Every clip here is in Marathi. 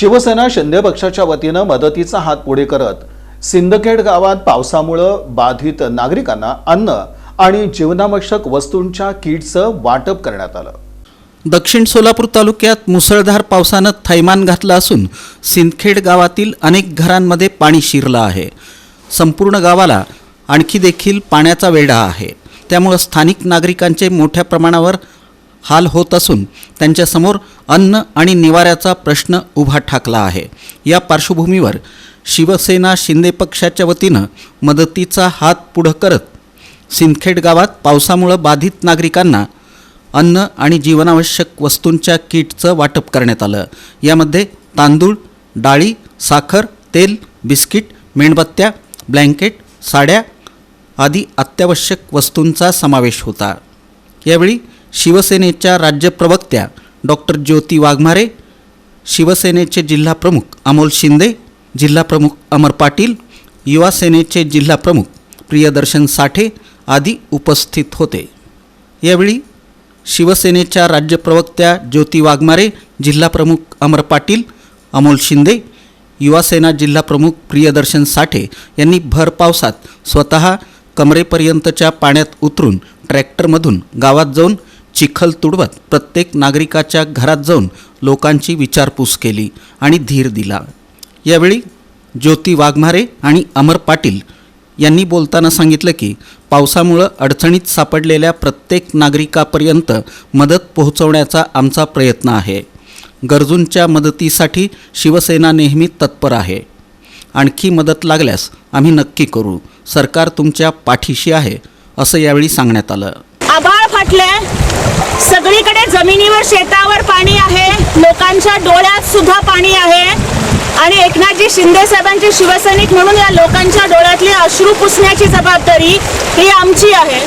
शिवसेना शिंदे पक्षाच्या वतीनं मदतीचा हात पुढे करत सिंदखेड गावात पावसामुळं बाधित नागरिकांना अन्न आणि जीवनावश्यक वस्तूंच्या किटचं वाटप करण्यात आलं. दक्षिण सोलापूर तालुक्यात मुसळधार पावसानं थैमान घातलं असून सिंदखेड गावातील अनेक घरांमध्ये पाणी शिरलं आहे. संपूर्ण गावाला आणखी देखील पाण्याचा वेढा आहे. त्यामुळं स्थानिक नागरिकांचे मोठ्या प्रमाणावर हाल होत असून त्यांच्यासमोर अन्न आणि निवाऱ्याचा प्रश्न उभा ठाकला आहे. या पार्श्वभूमीवर शिवसेना शिंदे पक्षाच्या वतीनं मदतीचा हात पुढं करत सिंदखेड गावात पावसामुळं बाधित नागरिकांना अन्न आणि जीवनावश्यक वस्तूंच्या किटचं वाटप करण्यात आलं. यामध्ये तांदूळ डाळी साखर तेल बिस्किट मेणबत्त्या ब्लँकेट साड्या आदी अत्यावश्यक वस्तूंचा समावेश होता. यावेळी शिवसेनेच्या राज्य प्रवक्त्या डॉक्टर ज्योती वाघमारे शिवसेनेचे जिल्हाप्रमुख अमोल शिंदे जिल्हाप्रमुख अमर पाटील युवा सेनेचे जिल्हाप्रमुख प्रियदर्शन साठे आदी उपस्थित होते. यावेळी शिवसेनेच्या राज्य प्रवक्त्या ज्योती वाघमारे जिल्हाप्रमुख अमर पाटील अमोल शिंदे युवासेना जिल्हाप्रमुख प्रियदर्शन साठे यांनी भर पावसात स्वतः कमरेपर्यंतच्या पाण्यात उतरून ट्रॅक्टरमधून गावात जाऊन चिखल तुडवत प्रत्येक नागरिकाच्या घरात जाऊन लोकांची विचारपूस केली आणि धीर दिला. यावेळी ज्योती वाघमारे आणि अमर पाटील यांनी बोलताना सांगितलं की पावसामुळं अडचणीत सापडलेल्या प्रत्येक नागरिकापर्यंत मदत पोहोचवण्याचा आमचा प्रयत्न आहे. गरजूंच्या मदतीसाठी शिवसेना नेहमी तत्पर आहे. आणखी मदत लागल्यास आम्ही नक्की करू. सरकार तुमच्या पाठीशी आहे असं यावेळी सांगण्यात आलं. आभाळ फाटले सगळीकडे शेतावर पाणी आहे. लोकांच्या डोळ्यात सुद्धा पाणी आहे. आणि एकनाथजी शिंदे साहेबांचे शिवसैनिक म्हणून या लोकांच्या डोळ्यातले अश्रू पुसण्याची जबाबदारी ही आमची आहे.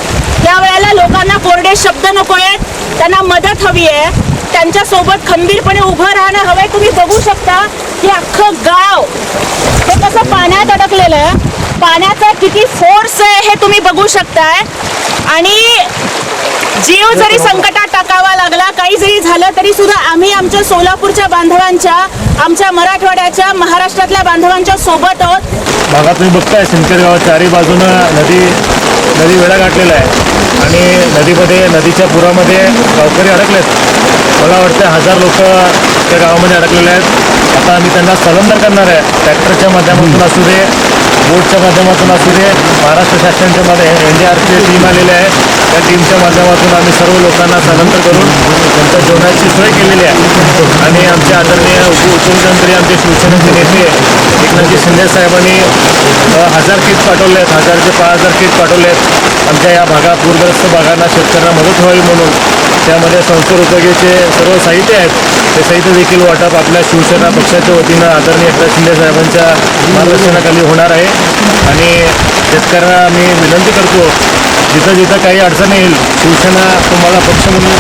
या वेळेला लोकांना कोरडे शब्द नको आहेत. त्यांना मदत हवी आहे. त्यांच्यासोबत खंबीरपणे उभं राहणं हवंय. तुम्ही बघू शकता की अख्खं गाव हे कसं पाण्यात अडकलेलं आहे. पाण्याचा किती फोर्स आहे हे तुम्ही बघू शकताय. आणि जीव जरी संकटात टाकावा लागला. काही जरी झालं तरी सुद्धा आम्ही आमच्या सोलापूरच्या बांधवांच्या आमच्या मराठवाड्याच्या महाराष्ट्रातल्या बांधवांच्या सोबत आहोत. भागात तुम्ही बघताय सिंदखेड गावात चारही बाजूनं नदी नदी वेढा गाठलेला आहे. आणि नदीमध्ये नदीच्या पुरामध्ये गावकरी अडकलेत. मला वाटतं हजार लोक त्या गावामध्ये अडकलेले आहेत. आता आम्ही त्यांना स्थलांतर करणार आहे. ट्रॅक्टरच्या माध्यमातून असू दे बोटच्या माध्यमातून असू दे महाराष्ट्र शासनाच्या मध्ये एन डी आरची टीम आलेली आहे. त्या टीमच्या माध्यमातून आम्ही सर्व लोकांना स्थलांतर करून त्यांच्या जेवणाची सोय केलेली आहे. आणि आमचे आदरणीय उपमुख्यमंत्री आमचे शिवसेनेचे नेते एकनाथजी शिंदे साहेबांनी हजार किट पाठवले आहेत. हजारचे पाच हजार किट पाठवले आहेत. आमच्या या भागात पूरग्रस्त भागांना शेतकऱ्यांना मदत व्हावी म्हणून. त्यामध्ये संस्कार उपयोगीचे सर्व साहित्य आहेत. ते साहित्य देखील वाटप आपल्या शिवसेना पक्षाच्या वतीनं आदरणीय एकनाथ शिंदे साहेबांच्या मार्गदर्शनाखाली होणार आहे. आणि शेतकऱ्यांना आम्ही विनंती करतो जिथं जिथं काही अडचण येईल शिवसेना तुम्हाला पक्ष म्हणून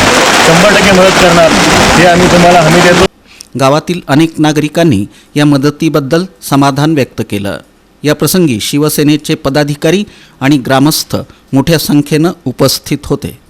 शंभर टक्के मदत करणार हे आम्ही तुम्हाला हमी देतो. गावातील अनेक नागरिकांनी या मदतीबद्दल समाधान व्यक्त केलं. या प्रसंगी शिवसेनेचे पदाधिकारी आणि ग्रामस्थ मोठ्या संख्येनं उपस्थित होते.